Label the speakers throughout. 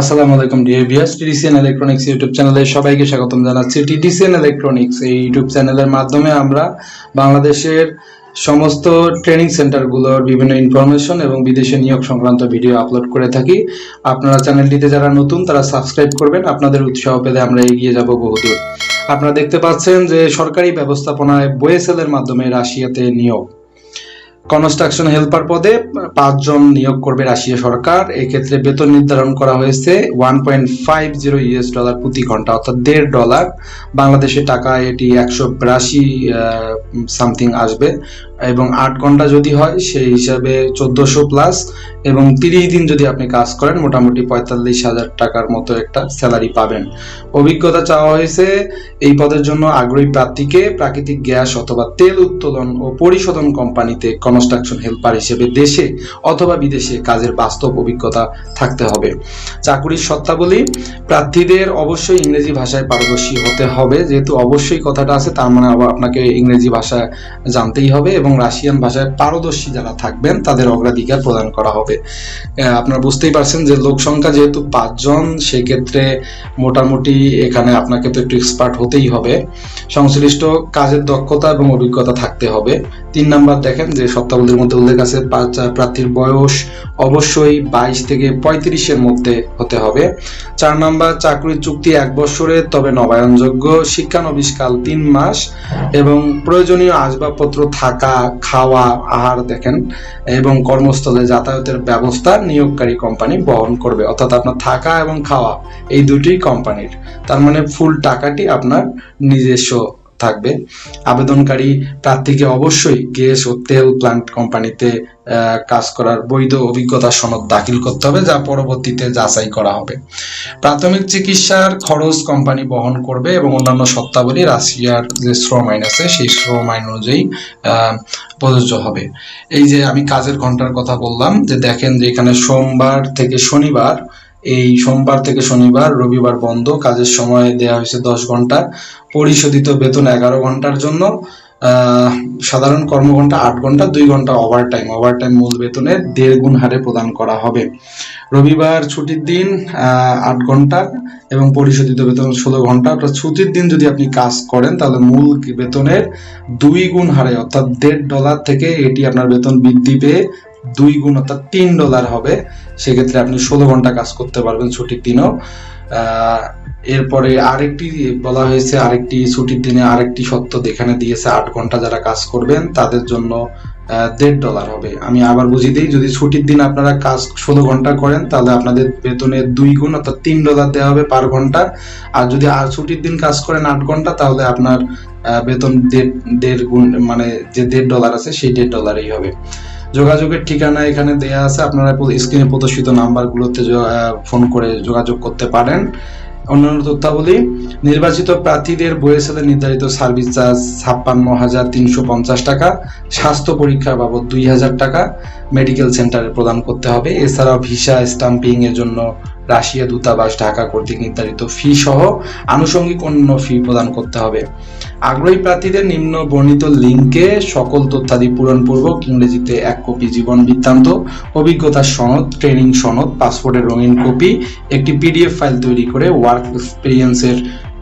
Speaker 1: আসসালামু আলাইকুম, dear viewers. TDCN electronics YouTube চ্যানেলে সবাইকে স্বাগতম জানাচ্ছি। টিডিসিএন ইলেকট্রনিক্স এই ইউটিউব চ্যানেলের মাধ্যমে আমরা বাংলাদেশের সমস্ত ট্রেনিং সেন্টারগুলোর বিভিন্ন ইনফরমেশন এবং বিদেশে নিয়োগ সংক্রান্ত ভিডিও আপলোড করে থাকি। আপনারা চ্যানেলটিতে যারা নতুন, তারা সাবস্ক্রাইব করবেন। আপনাদের উৎসাহ পেলে আমরা এগিয়ে যাব বহুদূর। আপনারা দেখতে পাচ্ছেন যে সরকারি ব্যবস্থাপনায় বোয়েসেলের মাধ্যমে রাশিয়াতে নিয়োগ। কনস্ট্রাকশন হেল্পার পদে পাঁচজন নিয়োগ করবে রাশিয়া সরকার। এক্ষেত্রে বেতন নির্ধারণ করা হয়েছে one point five zero US dollar প্রতি ঘণ্টা, অর্থাৎ দেড় ডলার বাংলাদেশের টাকায় এটি একশো বিরাশি সামথিং আসবে। এবং আট ঘণ্টা যদি হয়, সেই হিসাবে চোদ্দশো প্লাস এবং তিরিশ দিন যদি আপনি কাজ করেন, মোটামুটি পঁয়তাল্লিশ হাজার টাকার মতো একটা স্যালারি পাবেন। অভিজ্ঞতা চাওয়া হয়েছে, এই পদের জন্য আগ্রহী প্রার্থীকে প্রাকৃতিক গ্যাস অথবা তেল উত্তোলন ও পরিশোধন কোম্পানিতে কনস্ট্রাকশন হেল্পার হিসেবে দেশে অথবা বিদেশে কাজের বাস্তব অভিজ্ঞতা থাকতে হবে। চাকুরির শর্তাবলী, প্রার্থীদের অবশ্যই ইংরেজি ভাষায় পারদর্শী হতে হবে। যেহেতু অবশ্যই কথাটা আছে, তার মানে আবার আপনাকে ইংরেজি ভাষা জানতেই হবে এবং রাশিয়ান ভাষায় পারদর্শী যারা থাকবেন, তাদের অগ্রাধিকার প্রদান করা হবে। আপনারা বুঝতেই পারছেন যে লোক সংখ্যা যেহেতু পাঁচজন, সেক্ষেত্রে মোটামুটি এখানে আপনাকে তো একটু এক্সপার্ট হতেই হবে। সংশ্লিষ্ট কাজের দক্ষতা এবং অভিজ্ঞতা থাকতে হবে। তিন নাম্বার দেখেন যে শর্তাবলীর মধ্যে উল্লেখ আছে প্রার্থীর বয়স অবশ্যই বাইশ থেকে পঁয়ত্রিশের মধ্যে হতে হবে। চার নাম্বার, চাকরির চুক্তি এক বছরের তবে নবায়নযোগ্য শিক্ষানবিষ্কাল তিন মাস এবং প্রয়োজনীয় আসবাবপত্র থাকা খাওয়া, আহার দেখেন এবং কর্মস্থলে যাতায়াতের ব্যবস্থা নিয়োগকারী কোম্পানি বহন করবে। অর্থাৎ আপনার থাকা এবং খাওয়া, এই দুটি কোম্পানির তার মানে ফুল টাকাটি আপনার নিজস্ব থাকবে। আবেদনকারী প্রার্থীকে অবশ্যই গ্যাস ও তেল প্লান্ট কোম্পানিতে কাজ করার বৈধ অভিজ্ঞতা সনদ দাখিল করতে হবে, যা পরবর্তীতে যাচাই করা হবে। প্রাথমিক চিকিৎসার খরচ কোম্পানি বহন করবে এবং অন্যান্য শর্তাবলী রাশিয়ার যে শ্রম আইন আছে, সেই শ্রম আইন অনুযায়ী প্রযোজ্য হবে। এই যে আমি কাজের ঘণ্টার কথা বললাম, যে দেখেন যে এখানে সোমবার থেকে শনিবার এই সোমবার থেকে শনিবার, রবিবার বন্ধ, কাজের সময় দেওয়া হয়েছে দশ ঘণ্টা। পরিশোধিত বেতন এগারো ঘণ্টার জন্য। সাধারণ কর্মঘন্টা আট ঘণ্টা, দুই ঘণ্টা ওভার টাইম ওভার টাইম মূল বেতনের দেড় গুণ হারে প্রদান করা হবে। রবিবার ছুটির দিন আট ঘণ্টা এবং পরিশোধিত বেতন ষোলো ঘণ্টা। অর্থাৎ ছুটির দিন যদি আপনি কাজ করেন, তাহলে মূল বেতনের দুই গুণ হারে, অর্থাৎ দেড় ডলার থেকে এটি আপনার বেতন বৃদ্ধি পেয়ে দুই গুণ অর্থাৎ তিন ডলার হবে। সেক্ষেত্রে আপনি ষোলো ঘণ্টা কাজ করতে পারবেন ছুটির দিনও। এরপরে আরেকটি বলা হয়েছে, আরেকটি ছুটির দিনে আরেকটি সত্য এখানে দিয়েছে, আট ঘণ্টা যারা কাজ করবেন, তাদের জন্য দেড় ডলার হবে। আমি আবার বুঝিয়ে দিই, যদি ছুটির দিন আপনারা কাজ ষোলো ঘণ্টা করেন, তাহলে আপনাদের বেতনের দুই গুণ অর্থাৎ তিন ডলার দেওয়া হবে পার ঘণ্টা। আর যদি আর ছুটির দিন কাজ করেন আট ঘণ্টা, তাহলে আপনার বেতন দেড় দেড় গুণ মানে যে দেড় ডলার আছে, সেই দেড় ডলারই হবে। যোগাযোগের ঠিকানা এখানে দেয়া আছে। আপনারা স্ক্রিনে প্রদর্শিত নাম্বারগুলোতে ফোন করে যোগাযোগ করতে পারেন। অন্যান্য তথ্যাবলী, নির্বাচিত প্রার্থীদের বইয়ের নির্ধারিত সার্ভিস চার্জ ছাপ্পান্ন হাজার তিনশো পঞ্চাশ টাকা, স্বাস্থ্য পরীক্ষার বাবদ দুই হাজার টাকা মেডিকেল সেন্টারে প্রদান করতে হবে। এছাড়াও ভিসা স্টাম্পিং এর জন্য রাশিয়া, দূতাবাস, ঢাকা কর্তৃক নির্ধারিত ফি সহ আনুষঙ্গিক অন্য ফি প্রদান করতে হবে। আগ্রহী প্রার্থীদের নিম্ন বর্ণিত লিঙ্কে সকল তথ্যাদি পূরণপূর্বক ইংরেজিতে এক কপি জীবন বৃত্তান্ত অভিজ্ঞতা সনদ ট্রেনিং সনদ পাসপোর্টের রঙিন কপি একটি পিডিএফ ফাইল তৈরি করে ওয়ার্ক এক্সপিরিয়েন্সের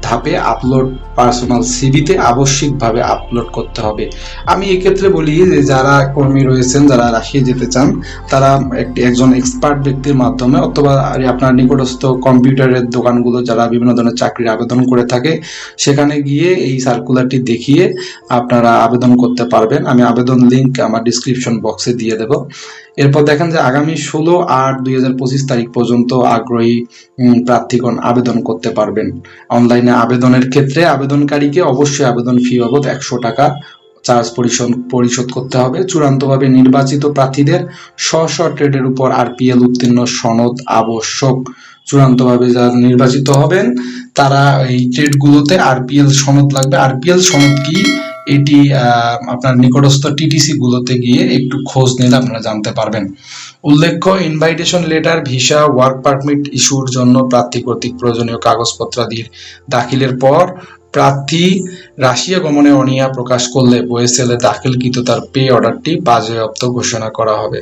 Speaker 1: ধাপে আপলোড পার্সোনাল সিভিতে আবশ্যিকভাবে আপলোড করতে হবে। আমি এক্ষেত্রে বলি যে যারা কর্মী রয়েছেন, যারা রাশিয়া যেতে চান, তারা একটি একজন এক্সপার্ট ব্যক্তির মাধ্যমে অথবা আপনার নিকটস্থ কম্পিউটারের দোকানগুলো যারা বিভিন্ন ধরনের চাকরির আবেদন করে থাকে, সেখানে গিয়ে এই সার্কুলারটি দেখিয়ে আপনারা আবেদন করতে পারবেন। আমি আবেদন লিঙ্ক আমার ডিসক্রিপশন বক্সে দিয়ে দেব। এরপর দেখেন যে আগামী ষোলো আট দুই তারিখ পর্যন্ত আগ্রহী প্রার্থীগণ আবেদন করতে পারবেন। অনলাইনে আবেদনের ক্ষেত্রে আবেদনকারীকে অবশ্যই আবেদন ফি বাবদ একশো টাকা চার্জ পরিশোধ পরিশোধ করতে হবে। চূড়ান্তভাবে নির্বাচিত প্রার্থীদের স্ব স্ব ট্রেডের উপর আরপিএল উত্তীর্ণ সনদ আবশ্যক। চূড়ান্তভাবে যারা নির্বাচিত হবেন, তারা এই ট্রেডগুলোতে আরপিএল সনদ লাগবে। আরপিএল সনদ কি? এটি আপনার নিকটস্থ টিটিসি গুলোতে গিয়ে একটু খোঁজ নিলে আপনারা জানতে পারবেন। উল্লেখ্য invitation letter visa work permit ইস্যুর জন্য প্রার্থী কর্তৃক প্রয়োজনীয় কাগজপত্রাদির দাখিলের পর প্রার্থী রাশিয়া গমনে অনিয়া প্রকাশ করলে বইএসএলে দাখিলকৃত তার পে অর্ডারটি বাজেয়াপ্ত ঘোষণা করা হবে।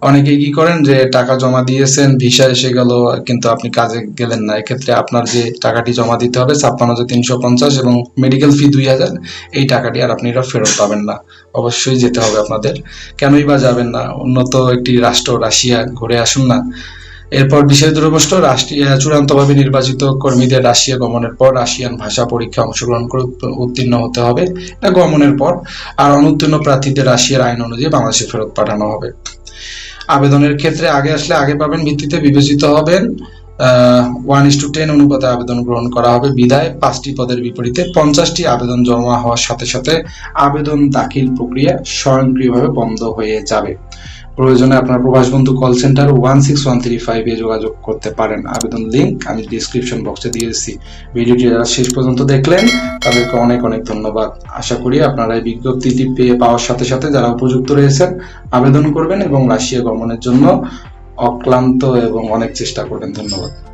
Speaker 1: অনেকেই কি করেন যে টাকা জমা দিয়েছেন, ভিসা এসে গেল, কিন্তু আপনি কাজে গেলেন না। এক্ষেত্রে আপনার যে টাকাটি জমা দিতে হবে, ছাপ্পান্ন হাজার তিনশো পঞ্চাশ এবং মেডিকেল ফি দুই হাজার, এই টাকাটি আর আপনি এটা ফেরত পাবেন না। অবশ্যই যেতে হবে আপনাদের। কেনই বা যাবেন না? উন্নত একটি রাষ্ট্র রাশিয়া, ঘুরে আসুন না। এরপর বিশেষ দুরবষ্ট রাষ্ট্রীয় চূড়ান্তভাবে নির্বাচিত কর্মীদের রাশিয়া গমনের পর রাশিয়ান ভাষা পরীক্ষা অংশগ্রহণ করে উত্তীর্ণ হতে হবে। এটা গমনের পর। আর অনুত্তীর্ণ প্রার্থীদের রাশিয়ার আইন অনুযায়ী বাংলাদেশে ফেরত পাঠানো হবে। আবেদনের ক্ষেত্রে আগে আসলে আগে পাবেন ভিত্তিতে বিবেচিত হবেন। ওয়ান ইস টু টেন অনুপাতে আবেদন গ্রহণ করা হবে। বিধায় পাঁচটি পদের বিপরীতে পঞ্চাশটি আবেদন জমা হওয়ার সাথে সাথে আবেদন দাখিল প্রক্রিয়া স্বয়ংক্রিয়ভাবে বন্ধ হয়ে যাবে। প্রয়োজনে আপনার Probash Bondhu call centre one six one three five এ যোগাযোগ করতে পারেন। আবেদন লিঙ্ক আমি ডিসক্রিপশন বক্সে দিয়ে দিচ্ছি ভিডিওটি যারা শেষ পর্যন্ত দেখলেন, তাদেরকে অনেক অনেক ধন্যবাদ। আশা করি আপনারা এই বিজ্ঞপ্তিটি পেয়ে পাওয়ার সাথে সাথে যারা উপযুক্ত রয়েছেন, আবেদন করবেন এবং রাশিয়া গমনের জন্য অক্লান্ত এবং অনেক চেষ্টা করেন ধন্যবাদ।